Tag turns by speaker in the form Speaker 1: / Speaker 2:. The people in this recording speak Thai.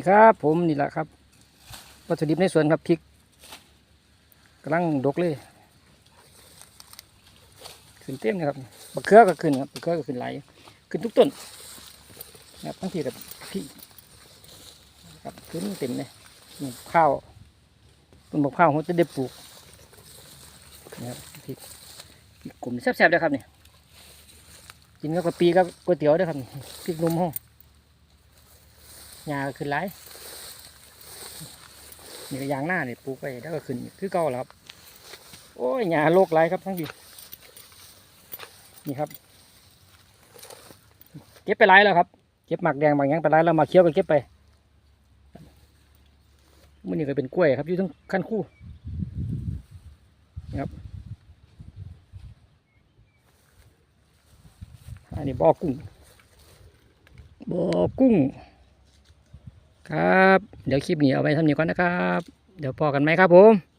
Speaker 1: นี่ครับผมนี่แหละครับวัตถุดิบในสวนครับพริกกำลังดกเลยขึ้นเต็มเลยครับบักเขือก็ขึ้นครับบักเขือก็ขึ้นไหลายขึ้นทุกต้นนะครับทั้งที่กับพี่ครับขึ้นเต็มเลยข้าวต้นบักข้าวเขาจะได้ปลูกนะครับพริกกลุ่มแซ่บๆเลยครับเนี่ยกินกับกะปิกับก๋วยเตี๋ยวด้วยครับพริกนุ่มห้อง หญ้าขึ้นไหลายนี่ก็ยางหน้าเนี่ยปลูกไปแล้วก็ขึ้นคือเก่าแล้วครับ โอ้ยหญ้าโรคไรครับทั้งทีนี่ครับ เก็บไปไรแล้วครับ เก็บหมักแดงหมักหยังไปไรแล้วมาเคี้ยวกันเก็บไปมันนี่ก็เป็นกล้วยครับอยู่ทั้งขั้นคู่ครับอันนี้บ่อกุ้งบ่อกุ้ง ครับ เดี๋ยวคลิปนี้เอาไว้ทำนี้ก่อนนะครับ เดี๋ยวพอกันไหมครับผม